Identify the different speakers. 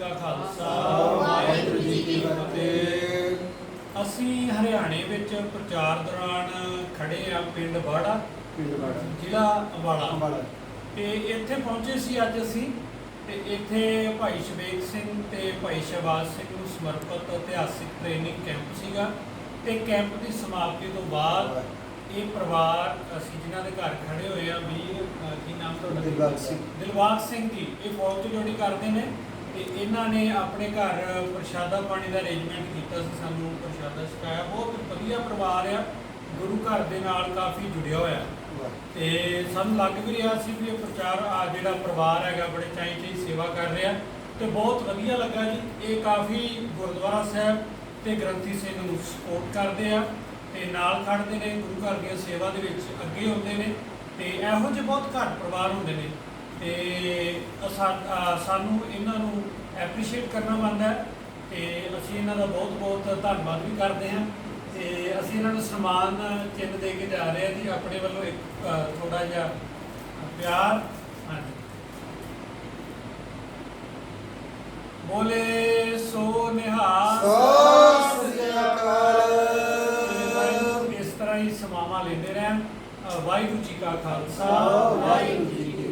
Speaker 1: ਕਾ ਖਾਲਸਾ
Speaker 2: ਵਾਹਿਗੁਰੂ ਜੀ ਕੀ ਫਤਿਹ।
Speaker 1: ਅਸੀਂ ਹਰਿਆਣੇ ਵਿੱਚ ਪ੍ਰਚਾਰ ਦੌਰਾਨ ਖੜੇ ਆ ਪਿੰਡ ਬਾੜਾ
Speaker 2: ਪਿੰਡ ਬਾੜਾ।
Speaker 1: ਜ਼ਿਲ੍ਹਾ ਅੰਬਾਲਾ। ਤੇ ਇੱਥੇ ਪਹੁੰਚੇ ਸੀ ਅੱਜ ਅਸੀਂ ਤੇ ਇੱਥੇ ਭਾਈ ਸ਼ਵੇਕ ਸਿੰਘ ਤੇ ਭਾਈ ਸ਼ਹਿਬਾਜ਼ ਸਿੰਘ ਨੂੰ ਸਮਰਪਿਤ ਇਤਿਹਾਸਿਕ ਟ੍ਰੇਨਿੰਗ ਕੈਂਪ ਸੀਗਾ। ਤੇ ਕੈਂਪ ਦੀ ਸਮਾਪਤੀ ਤੋਂ ਬਾਅਦ ਇਹ ਪਰਿਵਾਰ ਅਸੀਂ ਜਿਨ੍ਹਾਂ ਦੇ ਘਰ ਖੜੇ ਹੋਏ ਆ ਵੀਰ ਅਹ ਕੀ ਨਾਮ ਤੁਹਾਡਾ?
Speaker 2: ਦਿਲਬਾਗ ਸਿੰਘ।
Speaker 1: ਦਿਲਬਾਗ ਸਿੰਘ ਜੀ ਇਹ ਫੌਜ ਚ ਜੋੜੀ ਕਰਦੇ ਨੇ? ਤੇ ਇਹਨਾਂ ਨੇ ਆਪਣੇ ਘਰ ਪ੍ਰਸ਼ਾਦਾ ਪਾਣੀ ਦਾ ਅਰੇਂਜਮੈਂਟ ਕੀਤਾ ਸੀ, ਸਾਨੂੰ ਪ੍ਰਸ਼ਾਦਾ ਛਕਾਇਆ। ਬਹੁਤ ਵਧੀਆ ਪਰਿਵਾਰ ਆ। ਗੁਰੂ ਘਰ ਦੇ ਨਾਲ ਕਾਫੀ ਜੁੜਿਆ ਹੋਇਆ। ਤੇ ਸਾਨੂੰ ਲੱਗ ਵੀ ਰਿਹਾ ਸੀ ਵੀ ਇਹ ਪ੍ਰਚਾਰ, ਆ ਜਿਹੜਾ ਪਰਿਵਾਰ ਹੈਗਾ, ਬੜੇ ਚਾਈ ਚਾਈ ਸੇਵਾ ਕਰ ਰਿਹਾ। ਤੇ ਬਹੁਤ ਵਧੀਆ ਲੱਗਾ ਜੀ। ਇਹ ਕਾਫੀ ਗੁਰਦੁਆਰਾ ਸਾਹਿਬ ਤੇ ਗ੍ਰੰਥੀ ਸਿੰਘ ਨੂੰ ਸਪੋਰਟ ਕਰਦੇ ਆ ਤੇ ਨਾਲ ਖੜਦੇ ਨੇ। ਗੁਰੂ ਘਰ ਦੀਆਂ ਸੇਵਾ ਦੇ ਵਿੱਚ ਅੱਗੇ ਹੁੰਦੇ ਨੇ। ਤੇ ਇਹੋ ਜਿਹੇ ਬਹੁਤ ਘੱਟ ਪਰਿਵਾਰ ਹੁੰਦੇ ਨੇ। ਤੇ ਸਾਨੂੰ ਇਹਨਾਂ ਨੂੰ ਐਪਰੀਸ਼ੀਏਟ ਕਰਨਾ ਬਣਦਾ ਹੈ ਤੇ ਅਸੀਂ ਇਹਨਾਂ ਦਾ ਬਹੁਤ ਬਹੁਤ ਧੰਨਵਾਦ ਵੀ ਕਰਦੇ ਹਾਂ ਤੇ ਅਸੀਂ ਇਹਨਾਂ ਨੂੰ ਸਨਮਾਨ ਚਿੰਨ੍ਹ ਦੇ ਕੇ ਜਾ ਰਹੇ ਹਾਂ ਜੀ ਆਪਣੇ ਵੱਲੋਂ ਇੱਕ ਥੋੜਾ ਜਿਹਾ ਪਿਆਰ। ਹਾਂਜੀ। ਬੋਲੇ ਸੋ ਨਿਹਾਲ।
Speaker 2: ਸਤਿ ਸ੍ਰੀ ਅਕਾਲ।
Speaker 1: ਇਸ ਤਰ੍ਹਾਂ ਹੀ ਸਮਾਵਾਂ ਲੈਂਦੇ ਰਹਿਣ। ਵਾਹਿਗੁਰੂ ਜੀ ਕਾ ਖਾਲਸਾ।
Speaker 2: ਵਾਹਿਗੁਰੂ ਜੀ ਕੀ